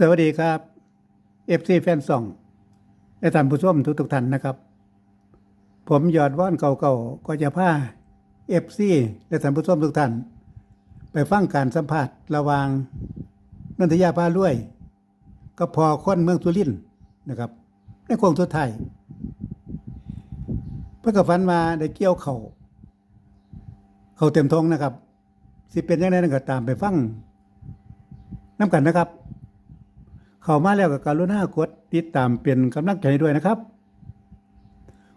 สวัสดีครับ FC แฟนซองและท่านผู้ชมทุกทุกท่านนะครับ ผมยอดว่อนเก่าๆก็จะพา FC และท่านผู้ชมทุกท่าน ไปฟังการสัมภาษณ์ระหว่างนันทยาพาลุวยกับพอคนเมืองสุรินนะครับ ในโคงสุดท้ายเพื่อกับฟันมาได้เกี่ยวเขาเข่าเต็มท้องนะครับ สิเป็นยังไงนั่นก็ตามไปฟังน้ำกันนะครับ เข้ามาแล้วก็การุณากดติดตามเป็นกำลังใจด้วยนะครับ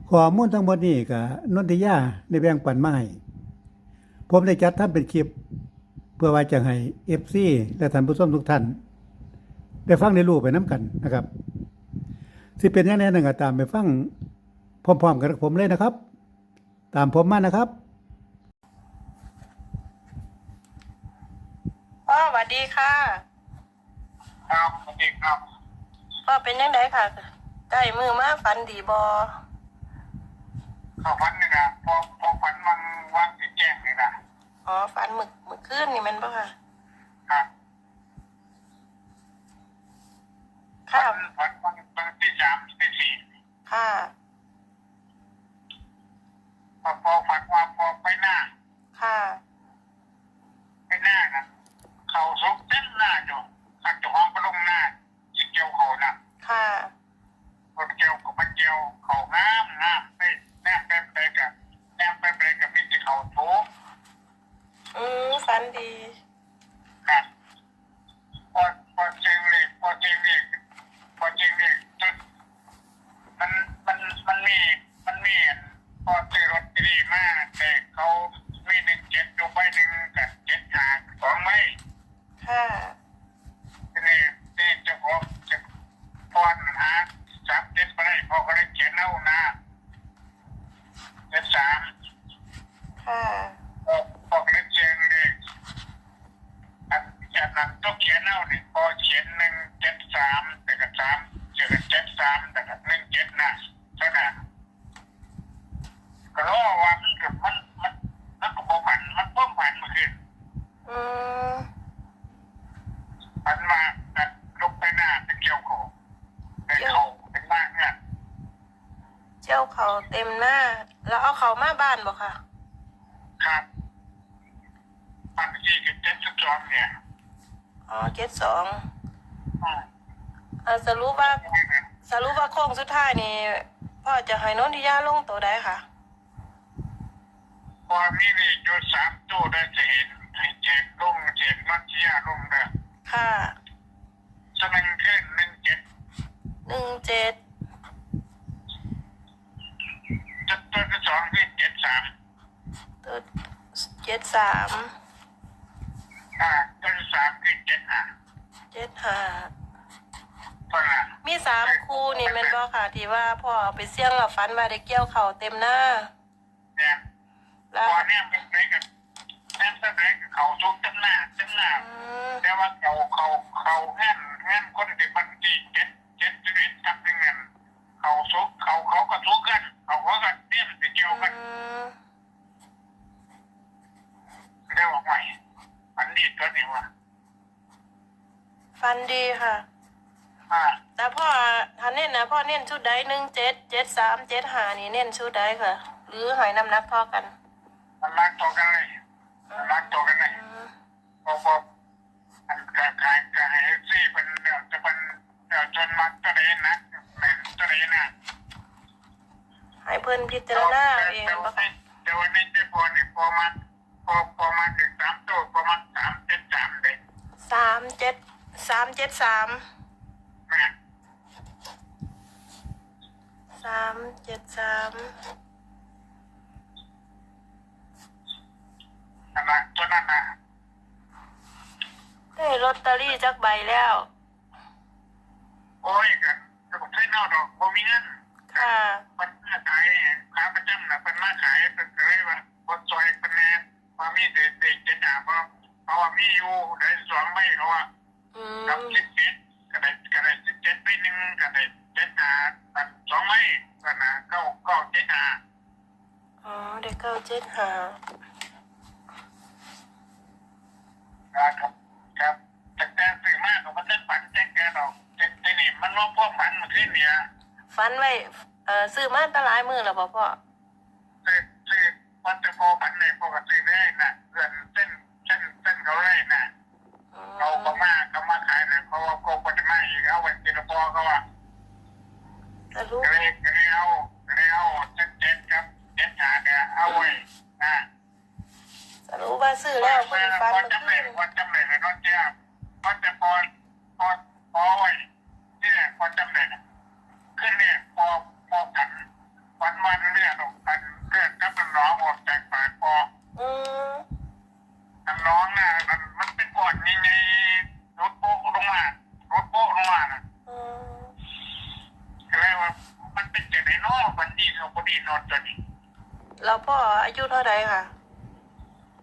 ข้อมูลทั้งหมดนี้ก็นนทิยาได้แบ่งปันมาให้ผมได้จัดทำเป็นคลิป เพื่อว่าจะให้ FC และท่านผู้ชมทุกท่าน ได้ฟังได้รู้ไปน้ำกันนะครับสิเป็นยังไงนั่นก็ตามไปฟังพร้อมๆ กันกับผมเลยนะครับ ตามผมมานะครับพ่อสวัสดีค่ะ ครับสวัสดีครับพ่อเป็นยังไงค่ะใกล้มือมาฝันดีบอเขาฟันนี่นะพอพอฟันวังวางติดแจ้งนี่นะอ๋อฝันหมึกหมึกขึ้นนี่แมันปะค่ะครับค่ะฟันฟันวันวันที่สามที่สี่ค่ะ พอพอฟันว่าพอไปหน้า ค่ะ ไปหน้านะเขาสุกเต้นหน้าอยู่ขัดจะห้องประลงหน้าจิเกียวเขานะ ค่ะ คนเกียวกับมันเกียวเขางามงามไปแนบแป๊บไปกับแนบแป๊บไปกับมิตรเขาโถ อืมฝันดี ครับพอพอเจงเลยพอเจงเลยพอเจงเลยจุดมันมันมันมีมันมีพอซื้อรถดีมากแต่เขามีหนึ่งเจ็ดดูไปหนึ่งกับเจ็ดหาสองไม่ ค่ะ ทีนี่นี่เจะพบจะพอนหาสามเจ็ดไปได้พอเขาได้เขียนเอานะเจ็ดสาม ค่ะ พอพอเขาได้เชียงเลยอันอันนั้นต้องเขียนเอาเนี่ยพอเขียนหนึ่งเจ็ดสามแต่กับสามเจอเจ็ดสามแต่กับหนึ่งเจ็ดนะเท่านั้นก็รู้ว่ามันกับมันมันมันก็บอกผันมันป้อมผันมื่อคืนอืมผันมาแต่ลงไปหน้าไปเกี่ยวเขาไปเขาเป็นมากเนี่ยเจ้าเขาเต็มหน้า แล้วเอาเขามาบ้านบ่ค่ะ ครับปันที่กับเจ็ดสิบสองเนี่ย อ๋อเจ็ดสองอืมอ่าสรุปว่าสรุปว่าโค้งสุดท้ายนี่พ่อจะให้นนทิยาลงตัวได้ค่ะ พอมีนี่อยู่สามตู้ได้จะเห็นให้เจ็ดลงเจ็ดนัดที่ยาลงเนี่ยค่ะสนึงขึ้นหนึ่งเจ็ดหนึ่งเจ็ดจุดตัวที่สองที่เจ็ดสามตัวเจ็ดสาม อ่าตัวที่สามที่เจ็ดห้า เจ็ดห้า เท่านั้นมีสามคู่นี่แมันบอกค่ะที่ว่าพ่อเอาไปเสี่ยงกับฟันมาได้เกี่ยวเข่าเต็มหน้า เนี่ยแล้วพอเนี่ยมันไปกับแนมแสดงกับเขาทุกตั้งหน้าตั้งหน้า อืมแต่ว่าเขาเขาเขาแง่นแง่นคนที่มันตีเจ็ดเจ็ดสิบเอ็ดกับเงินเขาซุกเขาเขาก็ทุกกัน เขาเขาก็เตี้ยมไปเกี่ยวกัน อืม เรียกว่าไงอันนี้ตัวนี้ว่า ฟันดีค่ะ อ่า แต่พ่อท่าน เน้นนะพ่อเน้นชุดใดหนึ่งเจ็ดเจ็ดสามเจ็ดห้านี่เน้นชุดใดค่ะ หรือหายน้ำหนักพอกันมันรักตัวกันเลยมันรักตัวกันเลยอืมพอพออันกระขายกระหายซี่เป็นเนี่ยจะเป็นเนี่ยจนมักตัวเองนะแม่นตัวเองนะให้เพิ่นพิจารณาเอาเองบ่ค่ะแต่วันนี้เจ้าพอเนี่ยพอมาพอพอมาถึงสามตัวพอมาสามเจ็ดสามเลยสามเจ็ดสามเจ็ดสามแม่ สามเจ็ดสามอันนั้นตัวนั้นนะได้ลอตเตอรี่จักใบแล้ว โอ้ยกันจะบอกใช้นอกดอกบ่มีเงินค่ะเป็นมาขายขาประจำนะเป็นมาขายเป็นเลยว่าคนซอยเป็นแน่ว่ามีเด็กเด็กจะหนาเพราะเพราะว่ามีอยู่ได้สองไม่เขาว่าอืกับมสิบเจ็ดก็ได้ก็ได้สิบเจ็ดไปหนึ่งก็ได้เจ็ดหาอันสองไม่ก็นะเก้าเก้าเจ็ดหาอ๋อเด็กเก้าเจ็ดห้าครับครับแต่แต่สื่อมากของมันเส้นฝันแจ้งแกนว่าพวกมันมันขึ้นเนี่ยฟันไว้เอ่อซื้อมาแตหลายมือแล้วบ่พ่อซื้อซื้อพันจะพอพันในปกติได้น่ะเกินเส้นเส้นเส้นเขาเลยน่ะ อืม เราก็มาเขามาขายเลยเพราะว่าโกงปฏิมาอีกเอาไว้กินพอเขาว่า สรุป ก็เลยก็เลยเอาก็เลยเอาเจ็ดเจ็ดครับเจ็ดหาเนี่ยเอาไว้นะ สรุปว่าซื้อแล้วพอพดีฟันมันขึ้ยนพอจำเลยเลยน้องเจ้าพอจะพอพอพอไว้ที่เนี่ยพอจำเลยนะขึ้นเนี่ยพอพอกันวันวันเลือดออกกันเลือดกับมันร้องออกจากปากพออืมมันร้องน่ะมันมันเป็นก่อนยังไงรถโป๊ะลงมารถโป๊ะลงมาน่ะอืมก็เลยว่ามันเป็นเจ็ดไอ้นอคนดีเขาคนดีนอนตัวนี้แล้วพ่ออายุเท่าไหร่ค่ะ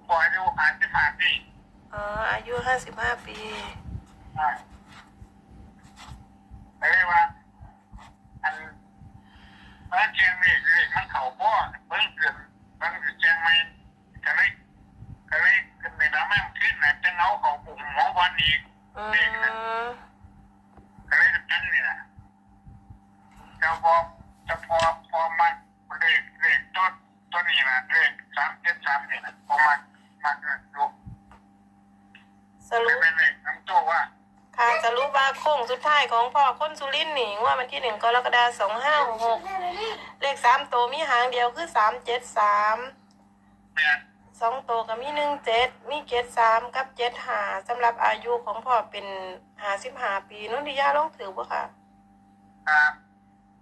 ปล่อยดูอ่านที่ผ่านดิอ๋อ อายุห้าสิบห้าปีอ่าก็เลยว่า อันพระเชียงนี่คือมันเขาพ่อเพิ่งเกิดมันคือเชียงใหม่ก็เลยก็เลยขึ้นในน้ำแม่ขึ้นนะจะเอาเขาปุ่มหมอวันอีกอืเด็กนะมก็เลยกันนี่นะจะพอจะพอพอมาเลขเลขต้นต้นนี้นะเลขสามเจ็ดสามนี่นะพอมา มาดูสรุปไม่เป็นเลขน้ำตัวว่าค่ะสรุปว่าโค้งสุดท้ายของพ่อคนสุรินทร์นี่ว่ามันที่หนึ่งกรกฎาสองห้าหกเลขสามตัวมีหางเดียวคือสามเจ็ดสามเนี่ยสองตัวก็มีหนึ่งเจ็ดมีเจ็ดสามกับเจ็ดหาสำหรับอายุของพ่อเป็นหาสิบหาปีนุ่นทิยาลองถือบ่ค่ะครับ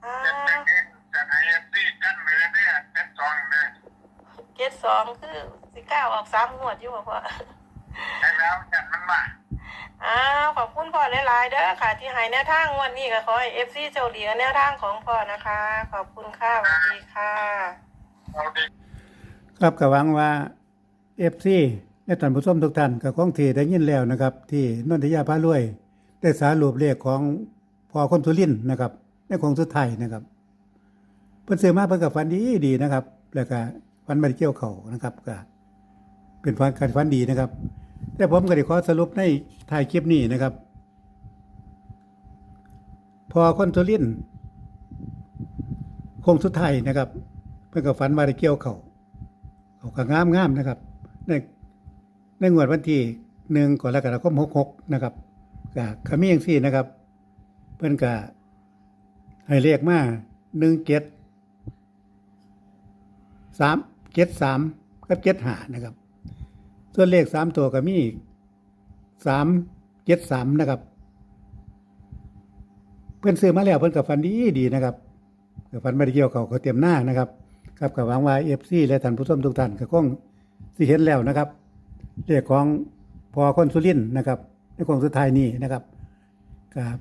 อ่า เจ็ดเป็นเองจะให้ซี่กันเลยเนี่ยเจ็ดสองเลย เจ็ดสองคือสิเก้าออกสามงวดอยู่บ่พ่อใช่แล้วจัดมันมาอ้าวขอบคุณพ่อหลายๆเด้อค่ะ ที่ให้แนวทางงวันนี้ก็ขอให้เอฟซีโชคดีกับแนวทางของพ่อนะคะ ขอบคุณค่ะสวัสดีค่ะเราดีครับก็หวังว่า FC และท่านผู้ชมทุกท่านก็คงที่ได้ยินแล้วนะครับ ที่นนทยาพารวย ได้สารุปเลขของพอคนสุรินทร์นะครับในของสุดท้ายนะครับ เพิ่นซื้อมาเพิ่นก็ฝันดีดีนะครับ แล้วก็ ฝันบ่ได้เกี่ยวเขานะครับก็เป็นฝันการฝันดีนะครับ แต่ผมก็ได้ขอสรุปในท้ายคลิปนี้นะครับ พอคอนสุรินทร์คงสุดท้ายนะครับเพิ่นก็ฝันว่าได้เกี่ยวเขาเขาก็งามงามนะครับในในงวดวันที่หนึ่งก่อนปรกฎาคมหกหกนะครับก็ขมีอย่างสี่นะครับ เพิ่นก็ให้เลขมาหนึ่งเจ็ดสาม เจ็ดสามกับเจ็ดหานะครับ ส่วนเลขสามตัวก็มีสามเจ็ดสามนะครับ เพื่อนซื้อมาแล้วเพื่อนกับฟันดีดีนะครับกับฟันไม่ได้เกี่ยวเขาเขาเตรียมหน้านะครับ ครับกับหวังว่าเอฟซีและท่านผู้ชมทุกท่านก็คงสิเห็นแล้วนะครับเรียกของพอคนสุรินนะครับในของสุดท้ายนี้นะครับกับ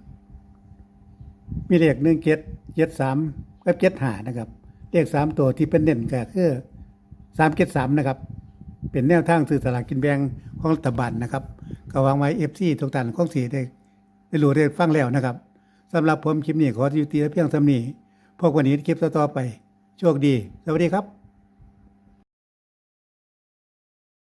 มีเลขหนึ่งเจ็ดเจ็ดสามกับเจ็ดหานะครับ เลขสามตัวที่เป็นเด่นก็คือ สามเจ็ดสามนะครับ เป็นแนวทางสื่อสลากกินแบ่งของรัฐบาลนะครับก็วางไว้เอฟซีทุกท่านคงสีได้ได้รู้ได้ฟังแล้วนะครับสำหรับผมคลิปนี้ขออยู่ตีเพียงสำนีพวกวันนี้คลิปต่อไป โชคดี สวัสดีครับ